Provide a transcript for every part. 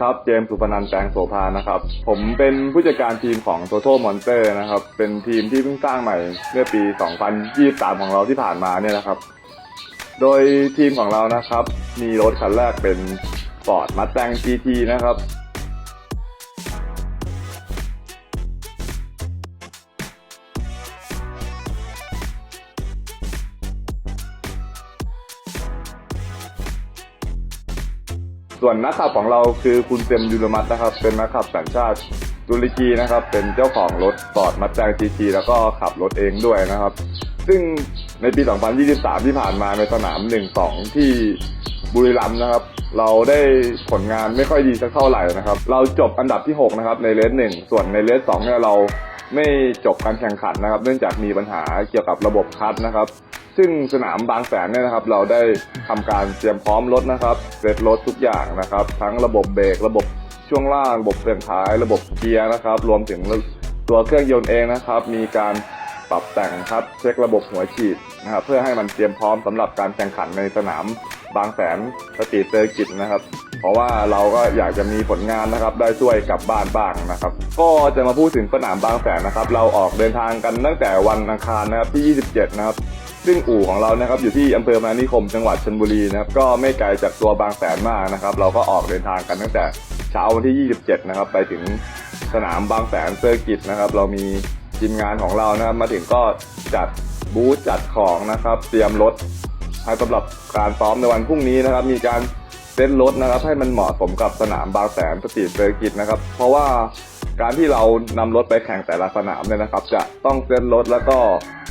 ครับ เจมส์สุพนันแตงโสภานะครับ ผมเป็นผู้จัดการทีมของ Total Monster นะครับ เป็นทีมที่เพิ่งสร้างใหม่เมื่อปี 2023 ของเราที่ผ่านมาเนี่ยนะครับ โดยทีมของเรานะครับ มีรถคันแรกเป็น Ford Mustang GT นะครับ ส่วนนักขับของเราคือคุณเซมยูรมัตนะครับ เป็นนักขับสัญชาติตุรกีนะครับ เป็นเจ้าของรถฟอร์ดมัตแตงจีทีแล้วก็ขับรถเองด้วยนะครับ ซึ่งในปี 2023 ที่ผ่านมาในสนาม 1-2 ที่บุรีรัมย์นะครับ เราได้ผลงานไม่ค่อยดีสักเท่าไหร่นะครับ เราจบอันดับที่ 6 นะครับในเลสหนึ่งส่วนในเลสสองเนี่ยเราไม่จบการแข่งขันนะครับ เนื่องจากมีปัญหาเกี่ยวกับระบบคัดนะครับ ซึ่งสนามบางแสนเนี่ยนะครับ เราได้ทำการเตรียมพร้อมรถนะครับเสร็จรถทุกอย่างนะครับ ทั้งระบบเบรกระบบช่วงล่าง ระบบเฟืองท้าย ระบบเกียร์นะครับ รวมถึงตัวเครื่องยนต์เองนะครับ มีการปรับแต่งครับเช็คระบบหัวฉีดนะครับเพื่อให้มันเตรียมพร้อมสำหรับการแข่งขันในสนามบางแสนสตรีทเซอร์กิตนะครับ เพราะว่าเราก็อยากจะมีผลงานนะครับ ได้ช่วยกลับบ้านบ้างนะครับ ก็จะมาพูดถึงสนามบางแสนนะครับ เราออกเดินทางกันตั้งแต่วันอังคารนะครับที่ 27 นะครับ ซึ่งอู่ของเรานะครับอยู่ที่อำเภอมานิคมจังหวัดชลบุรีนะครับก็ไม่ไกลจากตัวบางแสนมากนะครับ เราก็ออกเดินทางกันตั้งแต่เช้าวันที่ 27 นะครับ ไปถึงสนามบางแสนเซอร์กิตนะครับ เรามีทีมงานของเรานะครับ มาถึงก็จัดบูธจัดของนะครับ เตรียมรถให้สำหรับการซ้อมในวันพรุ่งนี้นะครับ มีการเซ็ตรถนะครับ ให้มันเหมาะสมกับสนามบางแสนสตรีทเซอร์กิตนะครับ เพราะว่า การที่เรานำรถไปแข่งแต่ละสนามเนี่ยนะครับ จะต้องเซ็ตรถแล้วก็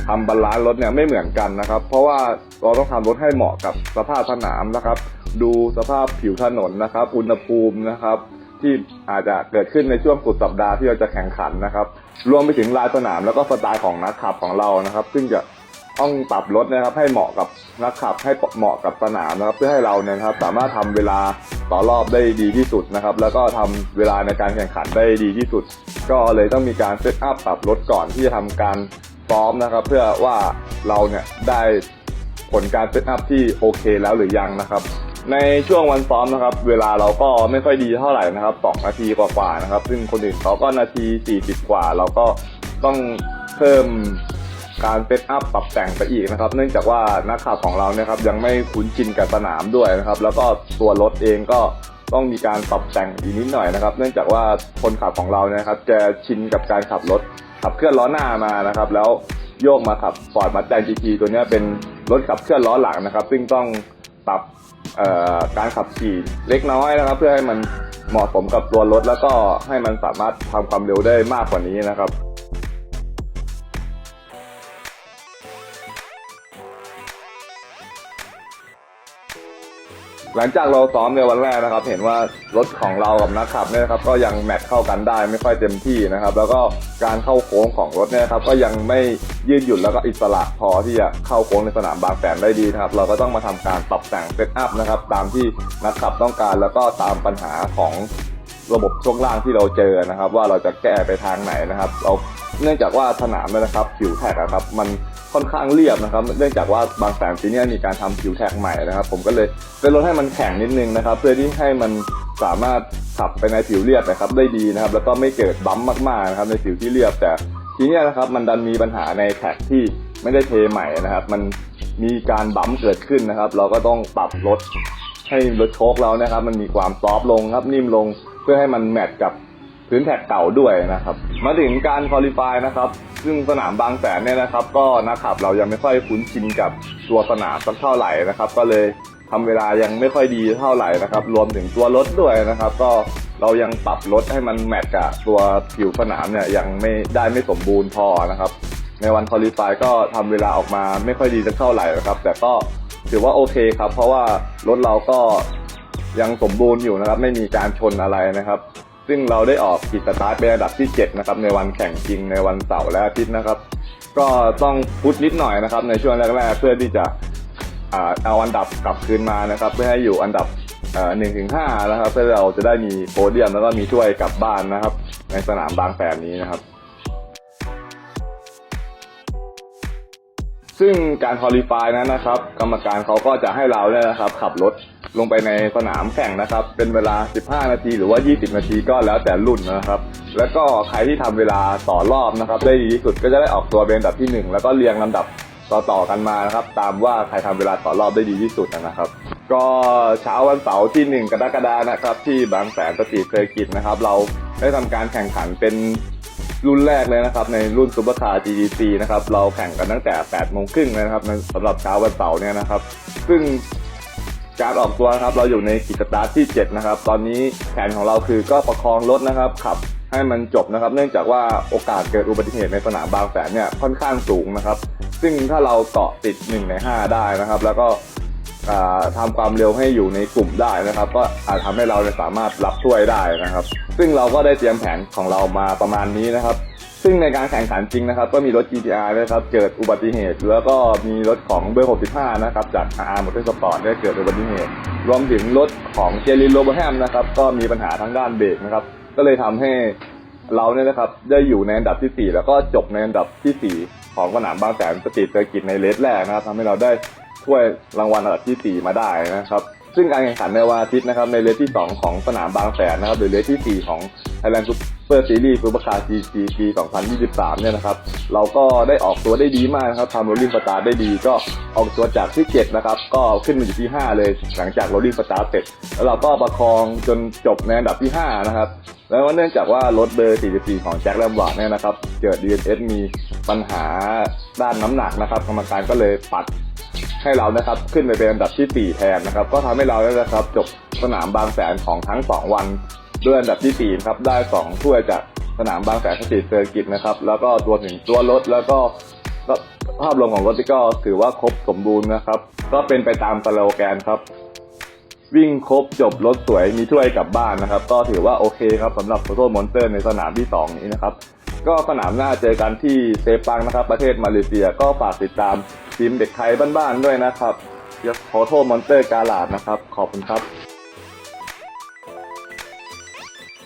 ทำบาลานซ์รถเนี่ยไม่เหมือนกันนะครับ เพราะว่าเราต้องทำรถให้เหมาะกับสภาพสนามนะครับ ดูสภาพผิวถนนนะครับ อุณหภูมินะครับ ที่อาจจะเกิดขึ้นในช่วงสุดสัปดาห์ที่เราจะแข่งขันนะครับ รวมไปถึงลายสนามแล้วก็สไตล์ของนักขับของเรานะครับ ซึ่งจะ ต้องปรับรถนะครับ ให้เหมาะกับนักขับให้เหมาะกับสนามนะครับ เพื่อให้เราเนี่ยครับ สามารถทำเวลาต่อรอบได้ดีที่สุดนะครับ แล้วก็ทำเวลาในการแข่งขันได้ดีที่สุด ก็เลยต้องมีการเซตอัพปรับรถก่อนที่จะทำการซ้อมนะครับ เพื่อว่าเราเนี่ยได้ผลการเซตอัพที่โอเคแล้วหรือยังนะครับ ในช่วงวันซ้อมนะครับ เวลาเราก็ไม่ค่อยดีเท่าไหร่นะครับ2นาทีกว่าๆนะครับ ซึ่งคนอื่นเขาก็นาที40กว่า เราก็ต้องเพิ่ม การเซตอัพปรับแต่งไปอีกนะครับ เนื่องจากว่านักขับของเราเนี่ยครับยังไม่คุ้นชินกับสนามด้วยนะครับ แล้วก็ตัวรถเองก็ต้องมีการปรับแต่งอีกนิดหน่อยนะครับ เนื่องจากว่าคนขับของเราเนี่ยครับ จะชินกับการขับรถขับเคลื่อนล้อหน้ามานะครับ แล้วโยกมาขับฟอร์ดมาแตงจีทีตัวนี้เป็นรถขับเคลื่อนล้อหลังนะครับ ซึ่งต้องปรับการขับขี่เล็กน้อยนะครับ เพื่อให้มันเหมาะสมกับตัวรถ แล้วก็ให้มันสามารถทำความเร็วได้มากกว่านี้นะครับ หลังจากเราซ้อมในวันแรกนะครับ เห็นว่ารถของเรากับนักขับเนี่ยนะครับก็ยังแมทเข้ากันได้ไม่ค่อยเต็มที่นะครับ แล้วก็การเข้าโค้งของรถเนี่ยครับก็ยังไม่ยืดหยุ่นแล้วก็อิสระพอที่จะเข้าโค้งในสนามบางแสนได้ดีนะครับ เราก็ต้องมาทำการปรับแต่งเซตอัพนะครับ ตามที่นักขับต้องการแล้วก็ตามปัญหาของระบบช่วงล่างที่เราเจอนะครับ ว่าเราจะแก้ไปทางไหนนะครับ เราเนื่องจากว่าสนามเนี่ยนะครับผิวแท็กครับมัน ค่อนข้างเรียบนะครับ เนื่องจากว่าบางแสนปีเนี้ยมีการทำผิวแท็กใหม่นะครับ ผมก็เลยเป็นรถให้มันแข็งนิดนึงนะครับ เพื่อที่ให้มันสามารถขับไปในผิวเรียบนะครับได้ดีนะครับ แล้วก็ไม่เกิดบั๊มมากๆนะครับในผิวที่เรียบแต่ทีเนี้ยนะครับมันดันมีปัญหาในแท็กที่ไม่ได้เทใหม่นะครับ มันมีการบั๊มเกิดขึ้นนะครับ เราก็ต้องปรับรถให้รถโชคเรานะครับ มันมีความซอฟต์ลงครับนิ่มลงเพื่อให้มันแมทกับ พื้นแท็กเก่าด้วยนะครับ มาถึงการคอลี่ฟายนะครับ ซึ่งสนามบางแสนเนี่ยนะครับ ก็นักขับเรายังไม่ค่อยคุ้นชินกับตัวสนามสักเท่าไหร่นะครับ ก็เลยทำเวลายังไม่ค่อยดีเท่าไหร่นะครับ รวมถึงตัวรถด้วยนะครับ ก็เรายังปรับรถให้มันแมทกับตัวผิวสนามเนี่ยยังไม่ได้ไม่สมบูรณ์พอนะครับ ในวันคอลี่ฟายก็ทำเวลาออกมาไม่ค่อยดีสักเท่าไหร่นะครับ แต่ก็ถือว่าโอเคครับ เพราะว่ารถเราก็ยังสมบูรณ์อยู่นะครับ ไม่มีการชนอะไรนะครับ ซึ่งเราได้ออกกิจสตาร์ทเป็นอันดับที่ 7 นะครับ ในวันแข่งจริงในวันเสาร์และอาทิตย์นะครับ ก็ต้องพุทนิดหน่อยนะครับ ในช่วงแรกๆ เพื่อที่จะเอาอันดับกลับคืนมานะครับ เพื่อให้อยู่อันดับหนึ่งถึงห้านะครับ เพื่อเราจะได้มีโพเดียมแล้วก็มีถ้วยกลับบ้านนะครับ ในสนามบางแสนนี้นะครับ ซึ่งการคอลี่ฟายนั้นนะครับ กรรมการเขาก็จะให้เราเนี่ยนะครับ ขับรถลงไปในสนามแข่งนะครับ เป็นเวลา 15 นาทีหรือว่า 20 นาทีก็แล้วแต่รุ่นนะครับ แล้วก็ใครที่ทำเวลาต่อรอบนะครับ ได้ดีที่สุดก็จะได้ออกตัวเป็นอันดับที่หนึ่งแล้วก็เรียงลำดับต่อๆกันมานะครับ ตามว่าใครทำเวลาต่อรอบได้ดีที่สุดนะครับ ก็เช้าวันเสาร์ที่ 1 กรกฎานะครับ ที่บางแสนสตรีทเคยกิจนะครับ เราได้ทำการแข่งขันเป็น รุ่นแรกเลยนะครับในรุ่นซูเปอร์คาร์ GTC นะครับเราแข่งกันตั้งแต่8โมงครึ่งเลยนะครับสำหรับเช้าวันเสาร์เนี่ยนะครับ ซึ่งการออกตัวนะครับเราอยู่ในกิจสตาร์ทที่ 7 นะครับ ตอนนี้แผนของเราคือก็ประคองรถนะครับขับให้มันจบนะครับ เนื่องจากว่าโอกาสเกิดอุบัติเหตุในสนามบางแสนเนี่ยค่อนข้างสูงนะครับ ซึ่งถ้าเราเกาะติด1ใน5ได้นะครับ แล้วก็ อ่าทำความเร็วให้อยู่ในกลุ่มได้นะครับ ก็อาจทำให้เราสามารถรับช่วยได้นะครับ ซึ่งเราก็ได้เตรียมแผนของเรามาประมาณนี้นะครับ ซึ่งในการแข่งขันจริงนะครับ ก็มีรถ GTR นะครับ เกิดอุบัติเหตุ แล้วก็มีรถของเบอร์ 65 นะครับ จาก RR Motorsport ได้เกิดอุบัติเหตุ รวมถึงรถของเจลินโรเบอร์แฮมนะครับ ก็มีปัญหาทางด้านเบรกนะครับ ก็เลยทำให้เราเนี่ยนะครับได้อยู่ในอันดับที่ 4 แล้วก็จบในอันดับทีสี่4 ของสนามบางแสนสตรีทเซอร์กิตในเลสแรกนะครับทำให้เราได้ ถ้วยรางวัลอันดับที่ 4 มาได้นะครับ ซึ่งการแข่งขันในวันอาทิตย์นะครับในเลสที่ 2 ของสนามบางแสนนะครับหรือเลสที่ 4 ของ Thailand Super Series Super Car GT ปี2023 เนี่ยนะครับ เราก็ได้ออกตัวได้ดีมากนะครับทำโรลลิ่งสตาร์ได้ดี ก็ออกตัวจากที่ 7 นะครับ ก็ขึ้นมาอยู่ที่ 5 เลย หลังจากโรลลิ่งสตาร์เสร็จ แล้วเราก็ประคองจนจบในอันดับที่ 5 นะครับ แล้วเนื่องจากว่ารถเบอร์ 44 ของแจ็คแลมบาร์ดเนี่ยนะครับ เกิด DNS มีปัญหาด้านน้ำหนักนะครับ กรรมการก็เลยปัด ให้เรานะครับขึ้นไปเป็นอันดับที่ 4 แทนนะครับ ก็ทำให้เราเนี่ยนะครับจบสนามบางแสนของทั้ง 2 วันด้วยอันดับที่4ครับได้ 2 ถ้วยจากสนามบางแสนสตรีทเซอร์กิตนะครับ แล้วก็ตัวถึงตัวรถแล้วก็ก็ภาพรวมของรถที่ก็ถือว่าครบสมบูรณ์นะครับ ก็เป็นไปตามสโลแกนครับ วิ่งครบจบรถสวยมีถ้วยกลับบ้านนะครับ ก็ถือว่าโอเคครับสำหรับโฟโต้มอนเตอร์ในสนามที่ 2 นี้นะครับ ก็สนามหน้าเจอกันที่เซปังนะครับ ประเทศมาเลเซียก็ฝากติดตามทีมเด็กไทยบ้านๆด้วยนะครับขอโทษมอนเตอร์กาลาดนะครับ ขอบคุณครับ